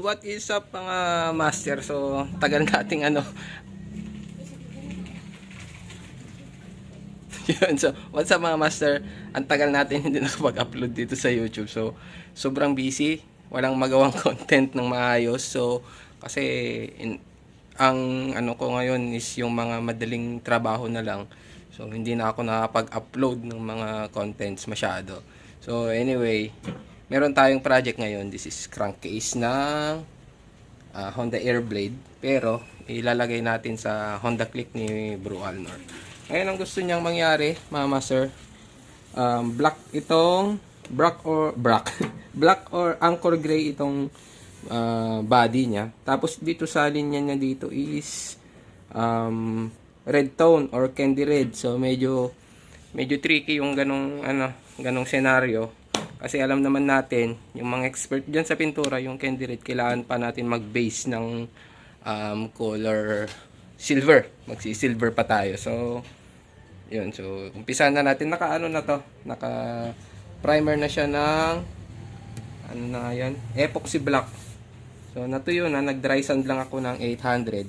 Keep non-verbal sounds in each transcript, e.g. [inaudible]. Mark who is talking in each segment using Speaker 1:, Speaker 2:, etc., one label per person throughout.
Speaker 1: what is up mga master? So, tagal nating ano. [laughs] Yun, so, what's up mga master? Ang tagal natin hindi nakapag-upload dito sa YouTube. So, sobrang busy. Walang magawang [laughs] content ng maayos. So, kasi in- ang ano ko ngayon is yung mga madaling trabaho na lang. So, hindi na ako nakapag-upload ng mga contents masyado. So, anyway, meron tayong project ngayon. This is crankcase ng ah, Honda Airblade. Pero, ilalagay natin sa Honda Click ni Bro Alnor. Ngayon, ang gusto niyang mangyari, mama sir, um, black itong black or black [laughs] black or anchor gray itong ah, body niya tapos dito sa linya niya dito is um, red tone or candy red so medyo medyo tricky yung ganong ano ganong senaryo kasi alam naman natin yung mga expert diyan sa pintura yung candy red kailangan pa natin mag-base ng um, color silver magsi silver pa tayo so yun, so umpisa na natin. Naka ano na to? Naka primer na siya ng ano na yan? Epoxy black. So natuyo na, nag dry sand lang ako ng 800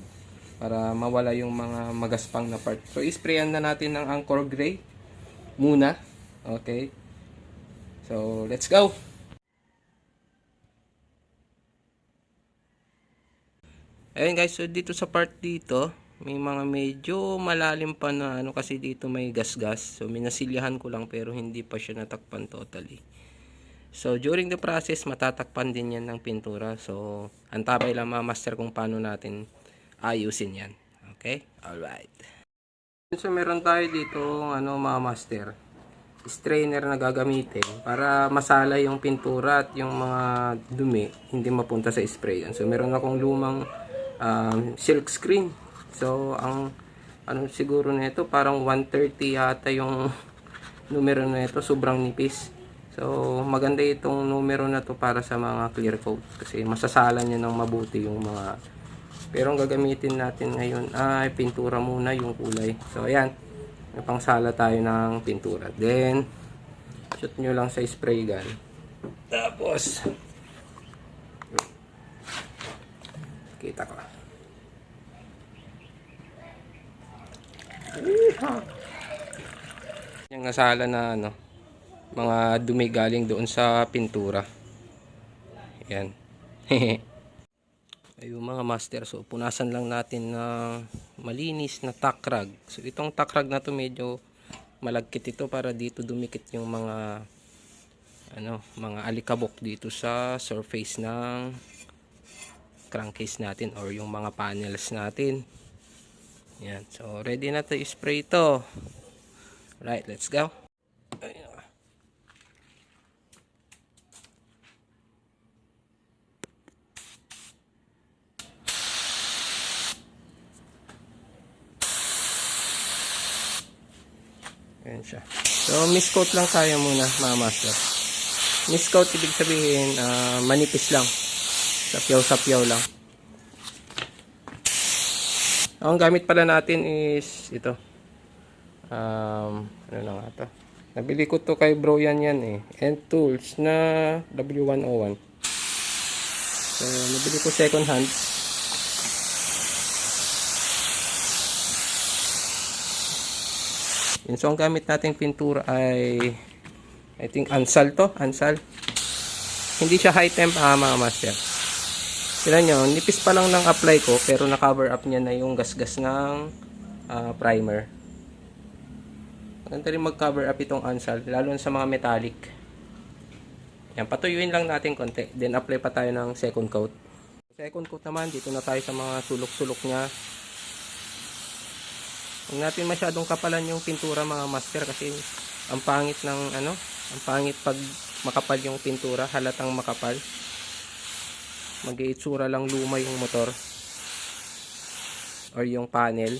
Speaker 1: para mawala yung mga magaspang na part. So isprayan na natin ng Anchor Gray muna. Okay. So let's go. Ayun guys, so dito sa part dito, may mga medyo malalim pa na ano kasi dito may gas-gas. So minasilyahan ko lang pero hindi pa siya natakpan totally. So during the process, matatakpan din yan ng pintura. So antabay lang mga master kung paano natin ayusin yan. Okay? Alright. So meron tayo dito ano mga master strainer na gagamitin para masala yung pintura at yung mga dumi hindi mapunta sa spray. So meron akong lumang um, silk screen. So ang ano siguro nito parang 130 yata yung [laughs] numero na ito, sobrang nipis. So maganda itong numero na to para sa mga clear coat kasi masasala niya ng mabuti yung mga pero ang gagamitin natin ngayon ay pintura muna yung kulay. So ayan, may pangsala tayo ng pintura. Then, shoot nyo lang sa spray gun. Tapos, kita ko. Yung nasala na ano, mga dumi galing doon sa pintura. Yan. [laughs] Ayun mga master, so punasan lang natin ng malinis na takrag. So itong takrag na to medyo malagkit ito para dito dumikit yung mga ano, mga alikabok dito sa surface ng crankcase natin or yung mga panels natin. Yan. So ready na to i-spray ito. Right, let's go. Ayun. Ayan siya. So, miscoat lang tayo muna, mga master. Miscoat, ibig sabihin, ah, manipis lang. Sapyaw-sapyaw lang. Ang gamit pala natin is ito. Um, ano na nga to? Nabili ko to kay bro yan eh. End tools na W101. So, nabili ko second hand. Yun, so ang gamit nating pintura ay I think ansal to, ansal. Hindi siya high temp ah, mga master. Tignan nyo, nipis pa lang ng apply ko pero na-cover up niya na yung gasgas ng ah, primer. Maganda rin mag-cover up itong ansal, lalo sa mga metallic. Yan, patuyuin lang natin konti. Then apply pa tayo ng second coat. Second coat naman, dito na tayo sa mga sulok-sulok niya. Huwag natin masyadong kapalan yung pintura mga master kasi ang pangit ng ano, ang pangit pag makapal yung pintura, halatang makapal. Mag-iitsura lang luma yung motor or yung panel.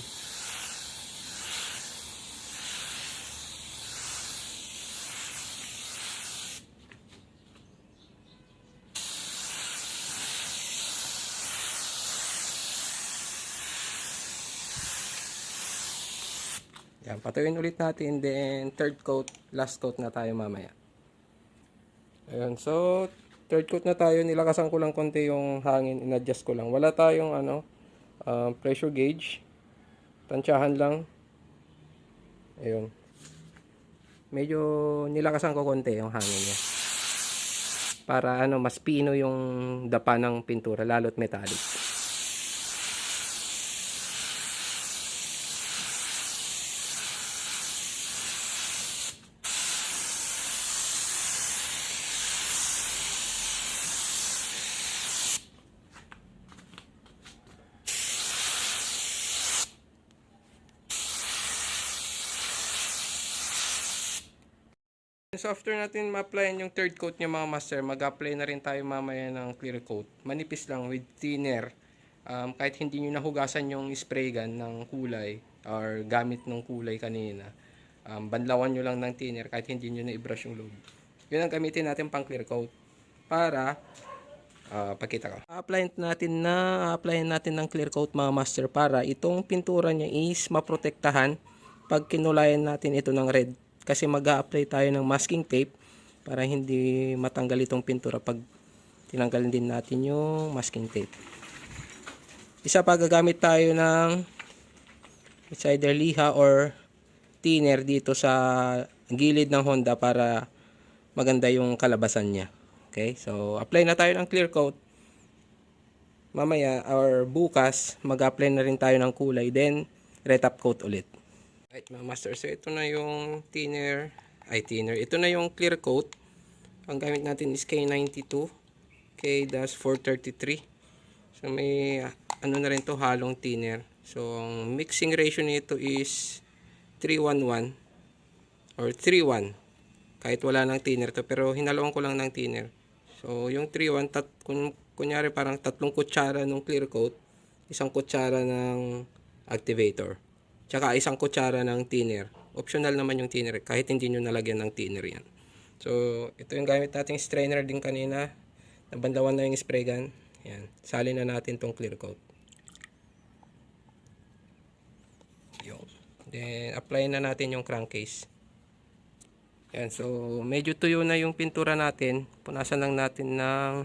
Speaker 1: Yan, patuyuin ulit natin. Then, third coat, last coat na tayo mamaya. Ayun, so, third coat na tayo. Nilakasan ko lang konti yung hangin. In-adjust ko lang. Wala tayong ano, um, pressure gauge. Tansyahan lang. Ayun. Medyo nilakasan ko konti yung hangin niya. Para ano, mas pino yung dapa ng pintura, lalo't metallic. So after natin ma-applyan yung third coat niya mga master, mag-apply na rin tayo mamaya ng clear coat. Manipis lang with thinner. Um, kahit hindi nyo nahugasan yung spray gun ng kulay or gamit ng kulay kanina. Um, banlawan nyo lang ng thinner kahit hindi nyo na-brush yung loob. Yun ang gamitin natin pang clear coat. Para, uh, pakita ko. Applyin natin na, applyin natin ng clear coat mga master para itong pintura niya is maprotektahan pag kinulayan natin ito ng red kasi mag apply tayo ng masking tape para hindi matanggal itong pintura pag tinanggalin din natin yung masking tape. Isa pa gagamit tayo ng it's either liha or thinner dito sa gilid ng Honda para maganda yung kalabasan niya. Okay? So, apply na tayo ng clear coat. Mamaya or bukas, mag-apply na rin tayo ng kulay. Then, retop coat ulit. Right, mga master. So, ito na yung thinner. Ay, thinner. Ito na yung clear coat. Ang gamit natin is K92. K-433. So, may ano na rin to halong thinner. So, ang mixing ratio nito is 311 or 31. Kahit wala ng thinner to. Pero, hinalawang ko lang ng thinner. So, yung 3-1, tat, kun, kunyari parang tatlong kutsara ng clear coat, isang kutsara ng activator. Tsaka isang kutsara ng thinner. Optional naman yung thinner kahit hindi nyo nalagyan ng thinner yan. So, ito yung gamit nating strainer din kanina. Nabandawan na yung spray gun. Yan. Salin na natin tong clear coat. Yun. Then, apply na natin yung crankcase. Yan, so medyo tuyo na yung pintura natin. Punasan lang natin ng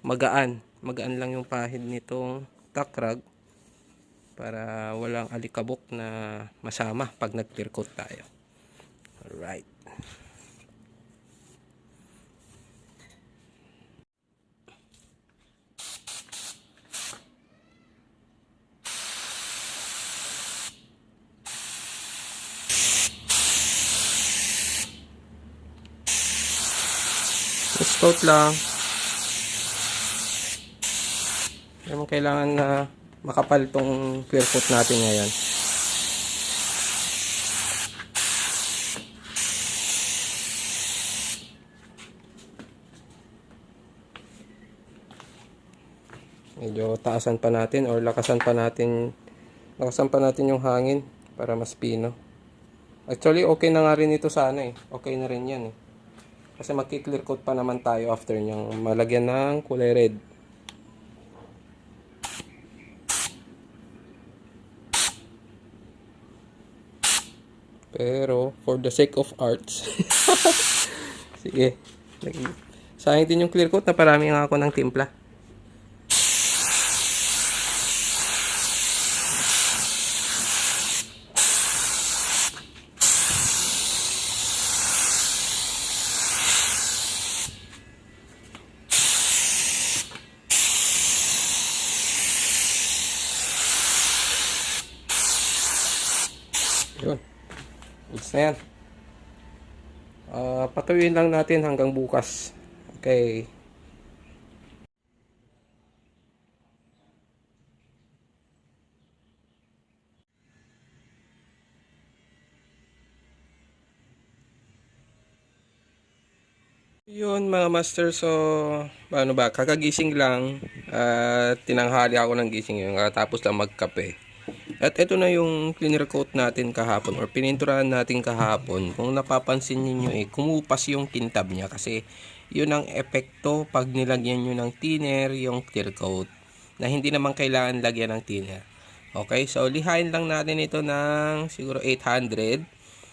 Speaker 1: magaan. Magaan lang yung pahid nitong takrag para walang alikabok na masama pag nag-clear coat tayo. Alright. Scout lang. Hindi mo kailangan na makapal tong clear coat natin ngayon. Medyo taasan pa natin or lakasan pa natin lakasan pa natin yung hangin para mas pino. Actually, okay na nga rin ito sana eh. Okay na rin yan eh. Kasi magki-clear coat pa naman tayo after niyang malagyan ng kulay red. Pero, for the sake of arts, [laughs] sige, sayang din yung clear coat na parami nga ako ng timpla. Yun. Goods na yan. Ah, patuyuin lang natin hanggang bukas. Okay. Yun mga master, so ano ba, kakagising lang at tinanghali ako ng gising yun, tapos lang magkape. At ito na yung cleaner coat natin kahapon or pininturahan natin kahapon. Kung napapansin niyo eh, kumupas yung kintab niya kasi yun ang epekto pag nilagyan nyo ng thinner yung clear coat na hindi naman kailangan lagyan ng thinner. Okay, so lihain lang natin ito ng siguro 800.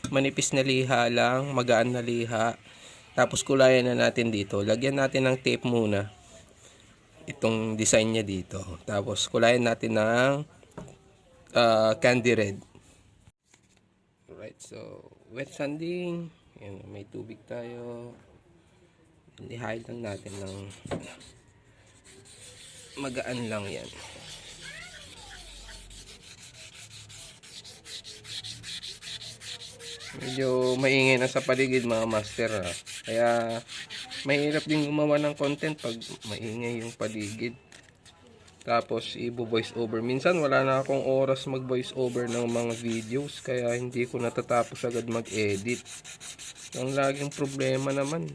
Speaker 1: Manipis na liha lang, magaan na liha. Tapos kulayan na natin dito. Lagyan natin ng tape muna. Itong design niya dito. Tapos kulayan natin ng ah, candy red. Alright, so wet sanding. Yan, may tubig tayo. Lihain lang natin ng magaan lang yan. Medyo maingay na sa paligid mga master ha. Kaya mahirap din gumawa ng content pag maingay yung paligid. Tapos ibo voice over. Minsan wala na akong oras mag voice over ng mga videos kaya hindi ko natatapos agad mag-edit. Ang laging problema naman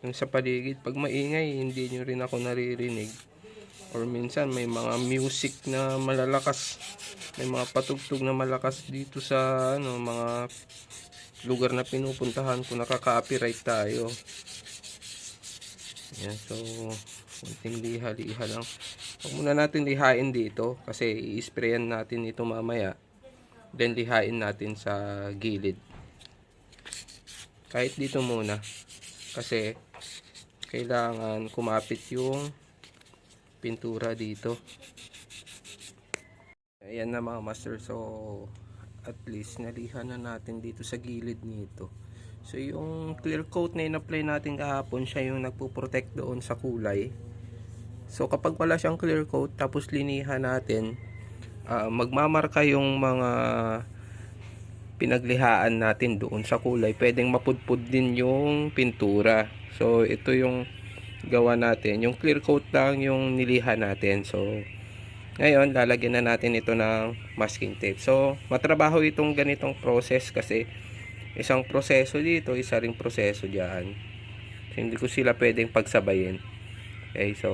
Speaker 1: yung sa paligid pag maingay hindi nyo rin ako naririnig. Or minsan may mga music na malalakas. May mga patugtog na malakas dito sa ano mga lugar na pinupuntahan ko nakaka-copyright tayo. Yan, so konting liha-liha lang. Huwag muna natin lihain dito kasi i-sprayan natin ito mamaya. Then lihain natin sa gilid. Kahit dito muna. Kasi kailangan kumapit yung pintura dito. Ayan na mga master. So at least nalihan na natin dito sa gilid nito. So yung clear coat na in-apply natin kahapon, siya yung nagpo-protect doon sa kulay. So kapag wala siyang clear coat tapos linihan natin, ah, magmamarka yung mga pinaglihaan natin doon sa kulay. Pwedeng mapudpud din yung pintura. So ito yung gawa natin. Yung clear coat lang yung nilihan natin. So ngayon, lalagyan na natin ito ng masking tape. So, matrabaho itong ganitong process kasi isang proseso dito, isa ring proseso dyan. So, hindi ko sila pwedeng pagsabayin. Okay, so,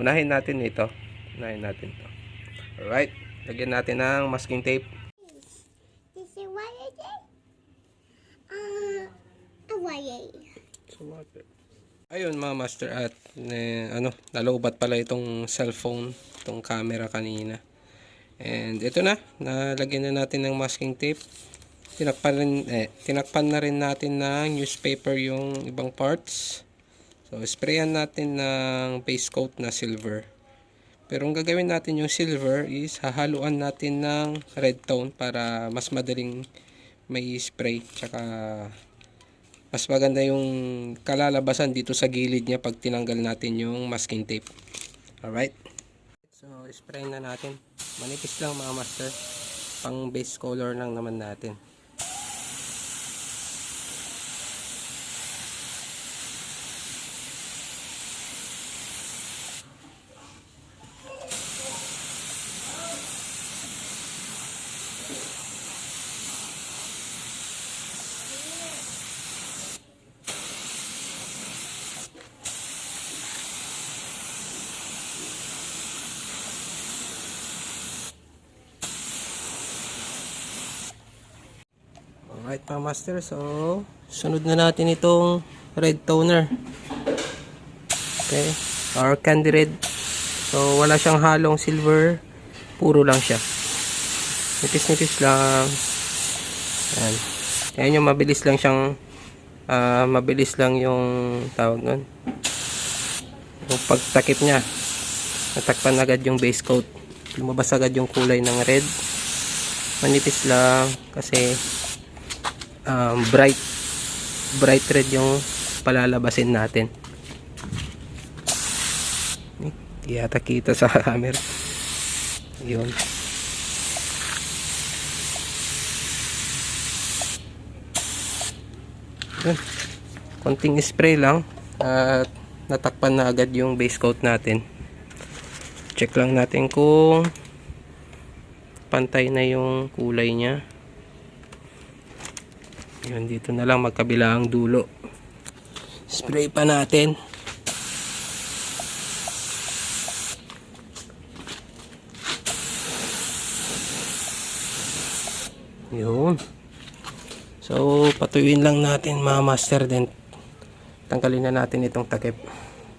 Speaker 1: unahin natin ito. Unahin natin ito. Alright, lagyan natin ng masking tape.
Speaker 2: This is what it is. Uh, a way.
Speaker 1: Ayun mga master at eh, ano, nalobat pala itong cellphone, itong camera kanina. And ito na, nalagyan na natin ng masking tape. Tinakpan, rin, eh, tinakpan na rin natin ng newspaper yung ibang parts. So, sprayan natin ng base coat na silver. Pero ang gagawin natin yung silver is hahaluan natin ng red tone para mas madaling may spray. Tsaka mas maganda yung kalalabasan dito sa gilid niya pag tinanggal natin yung masking tape. Alright. So, spray na natin. Manipis lang mga master. Pang base color lang naman natin. Alright mga master, so sunod na natin itong red toner. Okay, or candy red. So wala siyang halong silver, puro lang siya. Nipis-nipis lang. Yan. Yan yung mabilis lang siyang ah, mabilis lang yung tawag nun. Yung pagtakip niya. Natakpan agad yung base coat. Lumabas agad yung kulay ng red. Manipis lang kasi um, bright bright red yung palalabasin natin. Hindi yata kita sa [laughs] camera yun. Yun. Konting spray lang at natakpan na agad yung base coat natin. Check lang natin kung pantay na yung kulay niya yun, dito na lang magkabilang dulo. Spray pa natin. Yun. So, patuyuin lang natin mga master din. Tanggalin na natin itong takip.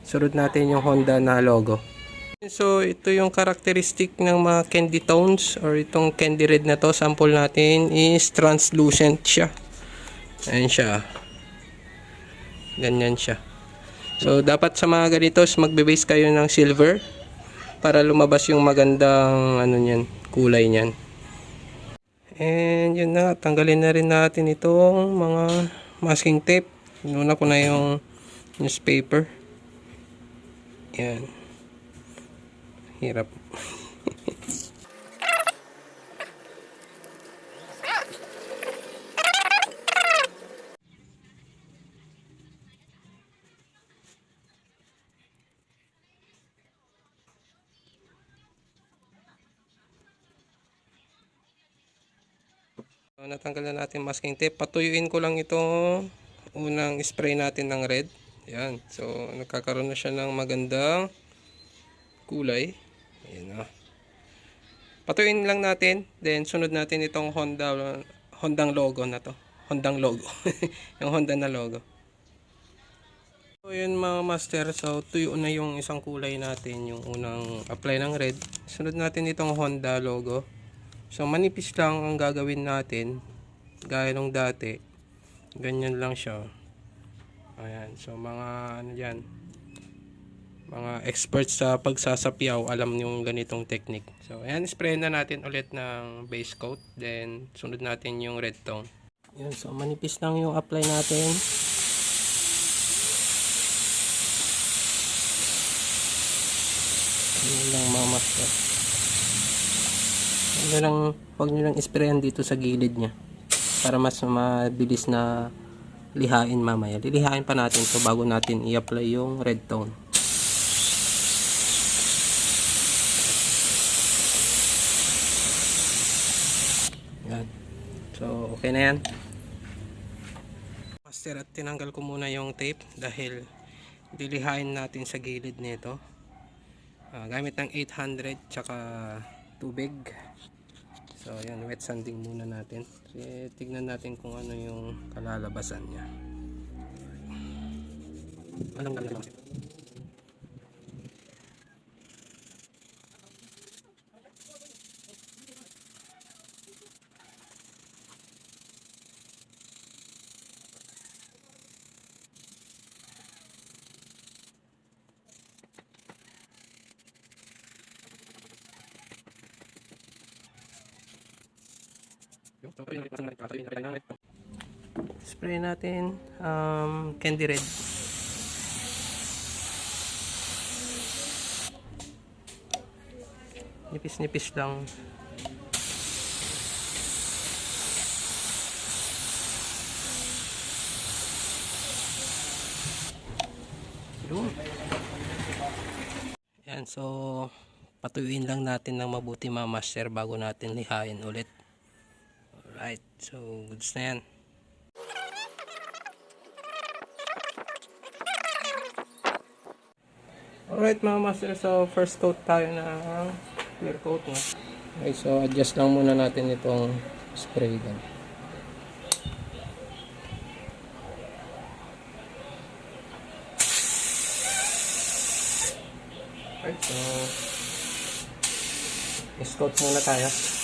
Speaker 1: Sunod natin yung Honda na logo. So, ito yung characteristic ng mga candy tones or itong candy red na to. Sample natin is translucent siya. Ayan siya. Ganyan siya. So, dapat sa mga ganito, is magbe-base kayo ng silver para lumabas yung magandang ano niyan, kulay niyan. And yun na, tanggalin na rin natin itong mga masking tape. Inuna ko na yung newspaper. Yan. Hirap. So, natanggal na natin masking tape. Patuyuin ko lang itong unang spray natin ng red. Yan. So, nagkakaroon na siya ng magandang kulay. Ayan na. Patuyuin lang natin. Then, sunod natin itong Honda, Hondang logo na to. Hondang logo. [laughs] yung Honda na logo. So, yun mga master. So, tuyo na yung isang kulay natin. Yung unang apply ng red. Sunod natin itong Honda logo. So, manipis lang ang gagawin natin. Gaya nung dati. Ganyan lang siya. Ayan. So, mga ano yan. Mga experts sa pagsasapyaw, alam yung ganitong technique. So, ayan. Spray na natin ulit ng base coat. Then, sunod natin yung red tone. Yan. So, manipis lang yung apply natin. Yun lang mga master. Ano lang, huwag nyo lang isprayan dito sa gilid niya. Para mas mabilis na lihain mamaya. Lilihain pa natin to bago natin i-apply yung red tone. Yan. So, okay na yan. Master, at tinanggal ko muna yung tape dahil lilihain natin sa gilid nito. Ah, gamit ng 800 tsaka tubig. So, ayan, wet sanding muna natin. Kasi tignan natin kung ano yung kalalabasan niya. Anong kalalabasan? Spray natin um, candy red. Nipis-nipis lang. Yun. Yan, so patuyuin lang natin ng mabuti mga master bago natin lihain ulit. So goods na yan. Alright mga master, so first coat tayo ng clear coat na. Okay, so adjust lang muna natin itong spray gun. Alright, so Scout muna tayo.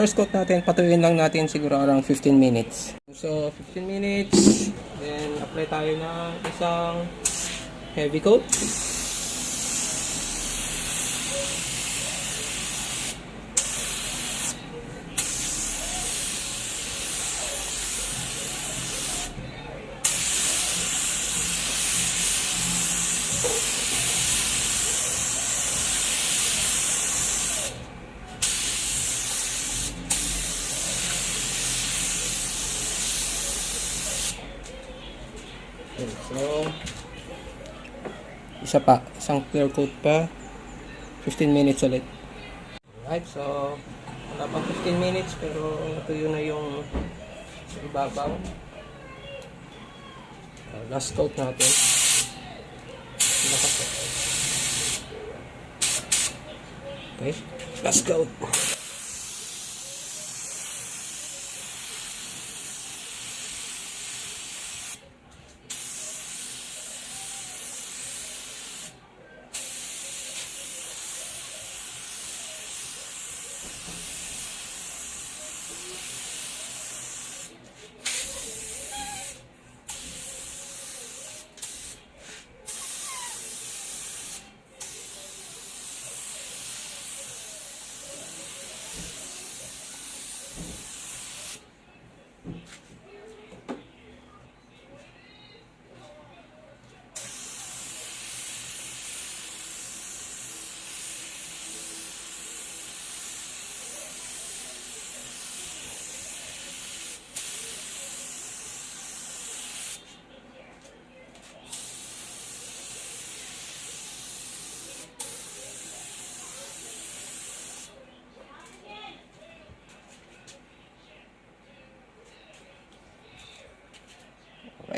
Speaker 1: First coat natin, patuyuin lang natin siguro around 15 minutes. So, 15 minutes, then apply tayo ng isang heavy coat. Okay, so, isa pa, isang clear coat pa. 15 minutes ulit. Alright, so, Wala pang 15 minutes pero natuyo na yung ibabaw. Uh, last coat natin. Lakas. Okay, last coat.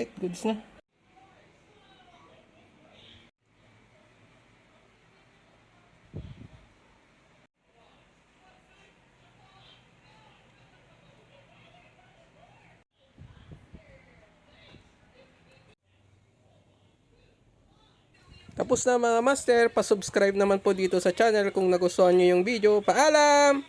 Speaker 1: Right, goods na. Tapos na mga master, pa-subscribe naman po dito sa channel kung nagustuhan nyo yung video. Paalam!